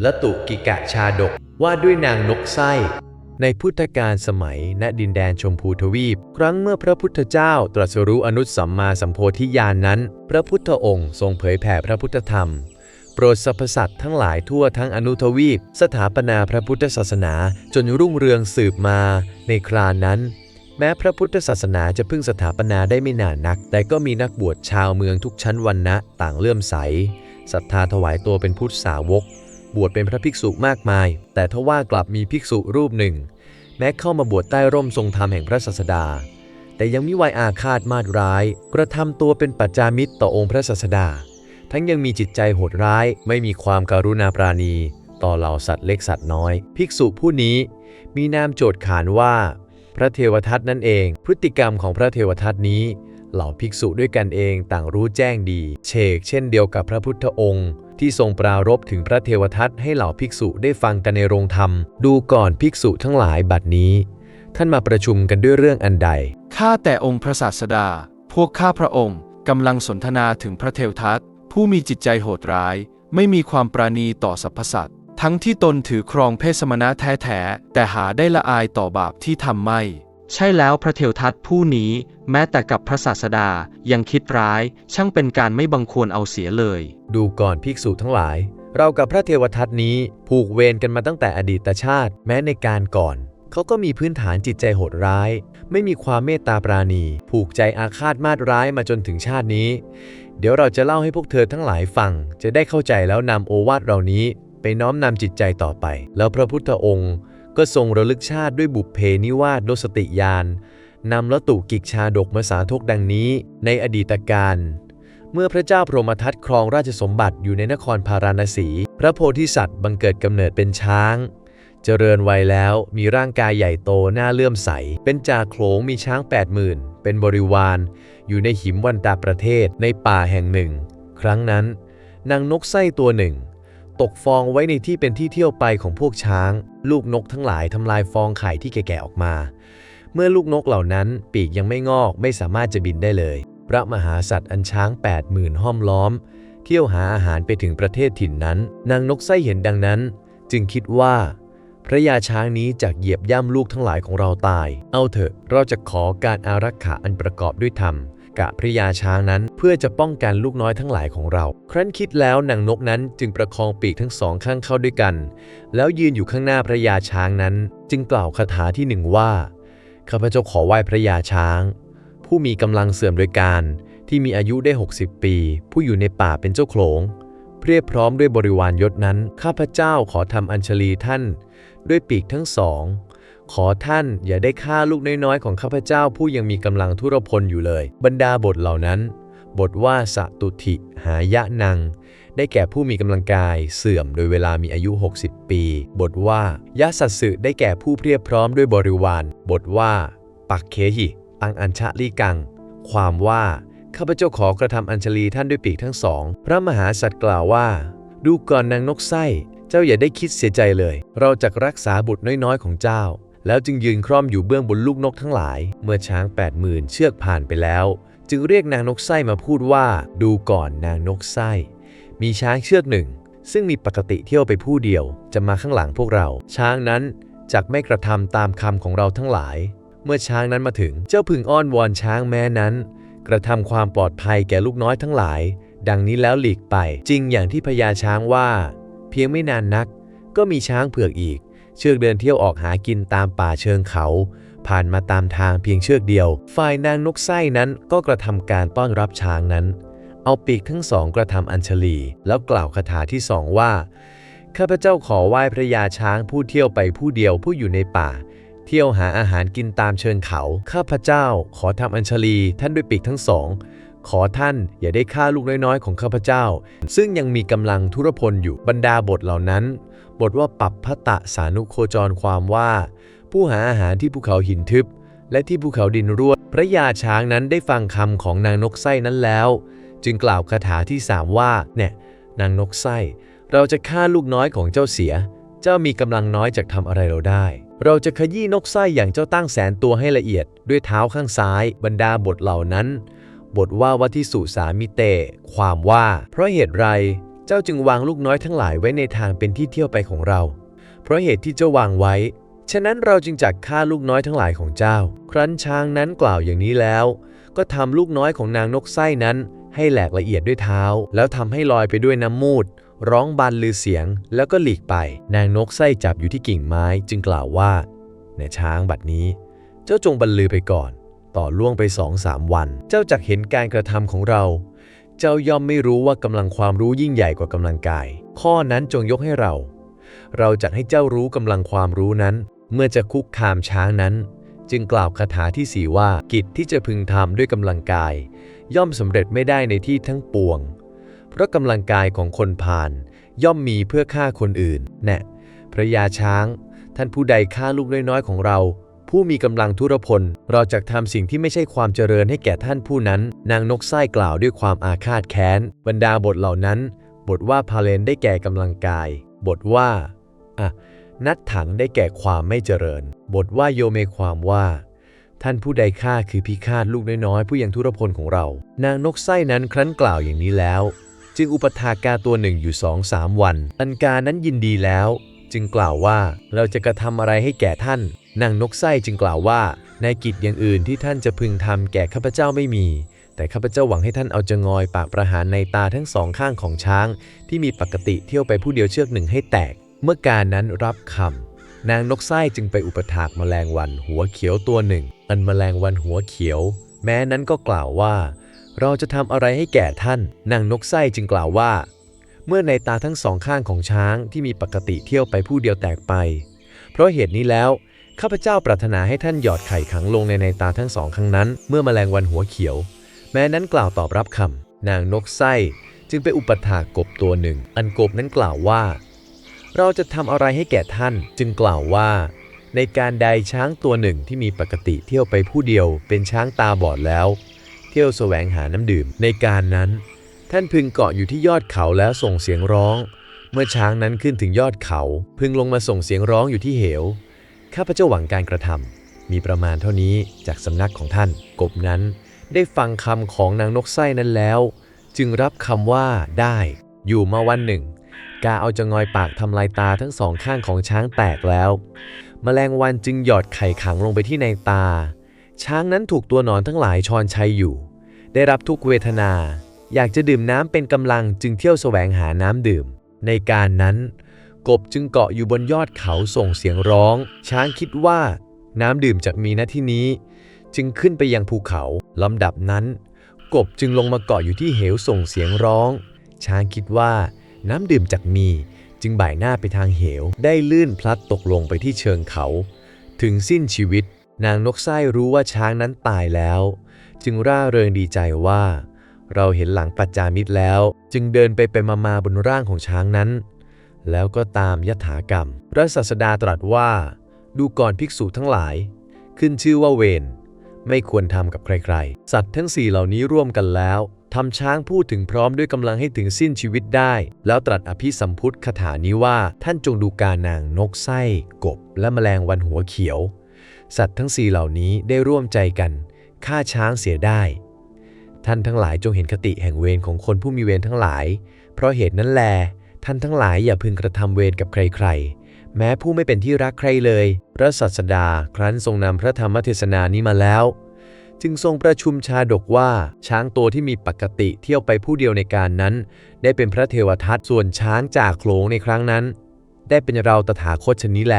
และตุกิกะชาดกว่าด้วยนางนกไส้ ในพุทธกาลสมัยณดินแดนชมพูทวีป ครั้งเมื่อพระพุทธเจ้าตรัสรู้อนุสัมมาสัมโพธิญาณนนั้น พระพุทธองค์ทรงเผยแผ่พระพุทธธรรม โปรดสรรพสัตว์ทั้งหลายทั่วทั้งอนุทวีป สถาปนาพระพุทธศาสนาจนรุ่งเรืองสืบมาในครานั้น แม้พระพุทธศาสนาจะเพิ่งสถาปนาได้ไม่นานนัก แต่ก็มีนักบวชชาวเมืองทุกชั้นวรรณะต่างเลื่อมใสศรัทธาถวายตัวเป็นพุทธสาวก บวชเป็นพระภิกษุมากมาย แต่ทว่ากลับมีภิกษุรูปหนึ่ง แม้เข้ามาบวชใต้ร่มทรงธรรมแห่งพระศาสดา แต่ยังมิไวายอาฆาตมาดร้าย กระทำตัวเป็นปัจจามิตรต่อองค์พระศาสดา ทั้งยังมีจิตใจโหดร้าย ไม่มีความการุณาปราณี ต่อเหล่าสัตว์เล็กสัตว์น้อย ภิกษุผู้นี้มีนามโจทย์ขานว่า พระเทวทัตนั่นเอง พฤติกรรมของพระเทวทัตนี้ เหล่าภิกษุด้วยกันเองต่างรู้แจ้งดี เชกเช่นเดียวกับพระพุทธองค์ที่ทรงปรารภถึงพระเทวทัตให้เหล่าภิกษุได้ฟังกันในโรงธรรม ดูก่อนภิกษุทั้งหลายบัดนี้ ท่านมาประชุมกันด้วยเรื่องอันใด ข้าแต่องค์พระศาสดา พวกข้าพระองค์กำลังสนทนาถึงพระเทวทัตผู้มีจิตใจโหดร้าย ไม่มีความปราณีต่อสรรพสัตว์ทั้งที่ตนถือครองเพศสมณะแท้ๆแต่หาได้ละอายต่อบาปที่ทำไม่ ใช่แล้วพระเทวทัตผู้นี้ แม้แต่กับพระศาสดายังคิดร้าย ช่างเป็นการไม่บังควรเอาเสียเลย ดูก่อนภิกษุทั้งหลาย เรากับพระเทวทัตนี้ผูกเวรกันมาตั้งแต่อดีตชาติ แม้ในการก่อน เขาก็มีพื้นฐานจิตใจโหดร้าย ไม่มีความเมตตาปราณี ผูกใจอาฆาตมาดร้ายมาจนถึงชาตินี้ เดี๋ยวเราจะเล่าให้พวกเธอทั้งหลายฟัง จะได้เข้าใจแล้วนำโอวาทเหล่านี้ ไปน้อมนำจิตใจต่อไป แล้วพระพุทธองค์ ก็ทรงระลึกชาติด้วยบุพเพนิวาสโดสติญาณนำละตุกิกชาดกมาสาธกดังนี้ในอดีตการเมื่อพระเจ้าพรหมทัตครองราชสมบัติอยู่ในนครพาราณสี พระโพธิสัตว์บังเกิดกำเนิดเป็นช้าง เจริญวัยแล้วมีร่างกายใหญ่โตหน่าเลื่อมใส เป็นจ่าโขลงมีช้างแปดหมื่นเป็นบริวาร อยู่ในหิมวันตาประเทศในป่าแห่งหนึ่ง ครั้งนั้น นางนกไส้ตัวหนึ่ง ตกฟองไว้ในที่เป็นที่เที่ยวไปของพวกช้าง ลูกนกทั้งหลายทำลายฟองไข่ที่แก่ๆออกมา เมื่อลูกนกเหล่านั้นปีกยังไม่งอกไม่สามารถจะบินได้เลย พระมหาสัตว์อันช้าง8 0,000ห้อมล้อม เที่ยวหาอาหารไปถึงประเทศถิ่นนั้น นางนกไส้เห็นดังนั้น จึงคิดว่า พระยาช้างนี้จากเหยียบย่ำลูกทั้งหลายของเราตาย เอาเถอะเราจะขอการอารักขาอันประกอบด้วยธรรม กะพระยาช้างนั้น เพื่อจะป้องกันลูกน้อยทั้งหลายของเรา ครั้นคิดแล้วนางนกนั้นจึงประคองปีกทั้งสองข้างเข้าด้วยกัน แล้วยืนอยู่ข้างหน้าพระยาช้างนั้น จึงกล่าวคาถาที่หนึ่งว่าข้าพเจ้าขอไหว้พระยาช้าง ผู้มีกำลังเสื่อมโดยการที่มีอายุได้ 60 ปี ผู้อยู่ในป่าเป็นเจ้าโขลงเพียบพร้อมด้วยบริวารยศนั้น ข้าพเจ้าขอทำอัญชลีท่าน ด้วยปีกทั้งสอง ขอท่านอย่าได้ฆ่าลูกน้อยๆของข้าพเจ้าผู้ยังมีกำลังทุรพลอยู่เลย บรรดาบทเหล่านั้น บทว่าสตุถิหายะนัง ได้แก่ผู้มีกำลังกายเสื่อมโดยเวลามีอายุ 60 ปี บทว่ายะสัตสึได้แก่ผู้เพียบพร้อมด้วยบริวาร บทว่า ปักเคหิตังอัญชลีกัง ความว่าข้าพเจ้าขอกระทำอัญชลีท่านด้วยปีกทั้งสอง พระมหาสัตว์กล่าวว่า ดูก่อนนางนกไส้ เจ้าอย่าได้คิดเสียใจเลย เราจะรักษาบุตรน้อยๆของเจ้า แล้วจึงยืนคร่อมอยู่เบื้องบนลูกนกทั้งหลาย เมื่อช้าง 8 0,000 เชือกผ่านไปแล้ว จึงเรียกนางนกไส้มาพูดว่า ดูก่อนนางนกไส้ มีช้างเชือกหนึ่ง ซึ่งมีปกติเที่ยวไปผู้เดียว จะมาข้างหลังพวกเรา ช้างนั้นจักไม่กระทำตามคำของเราทั้งหลาย เมื่อช้างนั้นมาถึงเจ้าพึงอ้อนวอนช้างแม้นั้น กระทำความปลอดภัยแก่ลูกน้อยทั้งหลาย ดังนี้แล้วหลีกไป จริงอย่างที่พญาช้างว่า เพียงไม่นานนัก ก็มีช้างเผือกอีก เชือกเดินเที่ยวออกหากินตามป่าเชิงเขา ผ่านมาตามทางเพียงเชือกเดียว ฝ่ายนางนกไส้นั้นก็กระทำการต้อนรับช้างนั้น เอาปีกทั้งสองกระทำอัญชลี แล้วกล่าวคาถาที่สองว่า ข้าพเจ้าขอไหว้พระยาช้างผู้เที่ยวไปผู้เดียวผู้อยู่ในป่า เที่ยวหาอาหารกินตามเชิงเขา ข้าพเจ้าขอทำอัญชลีท่านด้วยปีกทั้งสองขอท่านอย่าได้ฆ่าลูกน้อยๆของข้าพเจ้า ซึ่งยังมีกำลังทุรพลอยู่บรรดาบทเหล่านั้น บทว่าปับพะตะสานุโคจรความว่า ผู้หาอาหารที่ภูเขาหินทึบ และที่ภูเขาดินร่วนพระยาช้างนั้นได้ฟังคำของนางนกไส้นั้นแล้ว จึงกล่าวคาถาที่สามว่า เนี่ยนางนกไส้ เราจะฆ่าลูกน้อยของเจ้าเสีย เจ้ามีกำลังน้อยจากทำอะไรเราได้ เราจะขยี้นกไส้อย่างเจ้าตั้งแสนตัวให้ละเอียด ด้วยเท้าข้างซ้าย บรรดาบทเหล่านั้น บทว่าวัติสุสามิเต ความว่า เพราะเหตุไร จ้าจ้าจึงวางลูกน้อยทั้งหลายไว้ในทางเป็นที่เที่ยวไปของเรา เพราะเหตุที่เจ้าวางไว้ ฉะนั้นเราจึงจักฆ่าลูกน้อยทั้งหลายของเจ้า ครั้นช้างนั้นกล่าวอย่างนี้แล้ว ก็ทำลูกน้อยของนางนกไส้นั้น ให้แหลกละเอียดด้วยเท้า แล้วทำให้ลอยไปด้วยน้ำมูด ร้องบันลือเสียง แล้วก็หลีกไป นางนกไส้จับอยู่ที่กิ่งไม้จึงกล่าวว่าแน่ช้างบัดนี้ เจ้าจงบรรลือไปก่อน ต่อล่วงไปสองสามวัน เจ้าจักเห็นการกระทำของเรา เจ้าย่อมไม่รู้ว่ากำลังความรู้ยิ่งใหญ่กว่ากำลังกาย ข้อนั้นจงยกให้เรา เราจะให้เจ้ารู้กำลังความรู้นั้น เมื่อจะคุกคามช้างนั้น จึงกล่าวคาถาที่สี่ว่ากิจที่จะพึงทำด้วยกำลังกาย ย่อมสำเร็จไม่ได้ในที่ทั้งปวง เพราะกำลังกายของคนพาลย่อมมีเพื่อฆ่าคนอื่นแน่พระยาช้าง ท่านผู้ใดฆ่าลูกน้อยๆของเรา ผู้มีกำลังทุรพล เราจะทำสิ่งที่ไม่ใช่ความเจริญให้แก่ท่านผู้นั้น นางนกไส้กล่าวด้วยความอาฆาตแค้น บรรดาบทเหล่านั้น บทว่าพาเลนได้แก่กำลังกาย บทว่าอะนัดถังได้แก่ความไม่เจริญ บทว่าโยเมความว่า ท่านผู้ใดฆ่าคือพิฆาตลูกน้อยๆผู้ยังทุรพลของเรา นางนกไส้นั้นครั้นกล่าวอย่างนี้แล้ว จึงอุปถากาตัวหนึ่งอยู่สองสามวัน อันกานั้นยินดีแล้ว จึงกล่าวว่าเราจะกระทำอะไรให้แก่ท่าน นางนกไส้จึงกล่าวว่าในกิจอย่างอื่นที่ท่านจะพึงทำแก่ข้าพเจ้าไม่มี แต่ข้าพเจ้าหวังให้ท่านเอาจงอยปากประหารในตาทั้งสองข้างของช้าง ที่มีปกติเที่ยวไปผู้เดียวเชือกหนึ่งให้แตก เมื่อการนั้นรับคำนางนกไส้จึงไปอุปถากแมลงวันหัวเขียวตัวหนึ่ง อันแมลงวันหัวเขียว แม้นั้นก็กล่าวว่า เราจะทำอะไรให้แก่ท่าน นางนกไส้จึงกล่าวว่า เมื่อในตาทั้งสองข้างของช้างที่มีปกติเที่ยวไปผู้เดียวแตกไป เพราะเหตุนี้แล้ว ข้าพเจ้าปรารถนาให้ท่านหยอดไข่ขังลงในในตาทั้งสองข้างนั้น เมื่อแมลงวันหัวเขียว แม้นั้นกล่าวตอบรับคำนางนกไส้จึงไปอุปถากกบตัวหนึ่ง อันกบนั้นกล่าวว่า เราจะทำอะไรให้แก่ท่านจึงกล่าวว่า ในการใดช้างตัวหนึ่งที่มีปกติเที่ยวไปผู้เดียวเป็นช้างตาบอดแล้ว เที่ยวแสวงหาน้ำดื่มในการนั้น ท่านพึงเกาะอยู่ที่ยอดเขาแล้วส่งเสียงร้อง เมื่อช้างนั้นขึ้นถึงยอดเขา พึงลงมาส่งเสียงร้องอยู่ที่เหว ข้าพเจ้าหวังการกระทำมีประมาณเท่านี้จากสำนักของท่าน กบนั้น ได้ฟังคำของนางนกไส้นั้นแล้ว จึงรับคำว่าได้อยู่มาวันหนึ่ง กาเอาจะงอยปากทำลายตาทั้งสองข้างของช้างแตกแล้วแมลงวันจึงหยอดไข่ขังลงไปที่ในตา ช้างนั้นถูกตัวหนอนทั้งหลายชอนชัยอยู่ ได้รับทุกเวทนา อยากจะดื่มน้ำเป็นกำลังจึงเที่ยวแสวงหาน้ำดื่ม ในการนั้น กบจึงเกาะอยู่บนยอดเขาส่งเสียงร้อง ช้างคิดว่าน้ำดื่มจากมีณที่นี้ จึงขึ้นไปยังภูเขาลำดับนั้น กบจึงลงมาเกาะอยู่ที่เหวส่งเสียงร้อง ช้างคิดว่าน้ำดื่มจากมี จึงบ่ายหน้าไปทางเหว ได้ลื่นพลัดตกลงไปที่เชิงเขา ถึงสิ้นชีวิต นางนกไส้รู้ว่าช้างนั้นตายแล้ว จึงร่าเริงดีใจว่า เราเห็นหลังปัจจามิตรแล้ว จึงเดินไปไปมามาบนร่างของช้างนั้น แล้วก็ตามยถากรรม พระศาสดาตรัสว่า ดูก่อนภิกษุทั้งหลาย ขึ้นชื่อว่าเวรไม่ควรทำกับใครๆ สัตว์ทั้งสี่เหล่านี้ร่วมกันแล้วทำช้างพูดถึงพร้อมด้วยกำลังให้ถึงสิ้นชีวิตได้ แล้วตรัสอภิสัมพุทธคาถานี้ว่าท่านจงดูการนางนกไส้ กบ และแมลงวันหัวเขียว สัตว์ทั้งสี่เหล่านี้ได้ร่วมใจกันฆ่าช้างเสียได้ ท่านทั้งหลายจงเห็นคติแห่งเวรของคนผู้มีเวรทั้งหลาย เพราะเหตุนั้นแล ท่านทั้งหลายอย่าพึงกระทำเวรกับใครๆ แม้ผู้ไม่เป็นที่รักใครเลย พระสัสดาครั้นทรงนำพระธรรมเทศนานี้มาแล้ว จึงทรงประชุมชาดกว่า ช้างตัวที่มีปกติเที่ยวไปผู้เดียวในการนั้น ได้เป็นพระเทวทัตส่วนช้างจากโขลงในครั้งนั้น ได้เป็นเราตถาคตชนนี้แล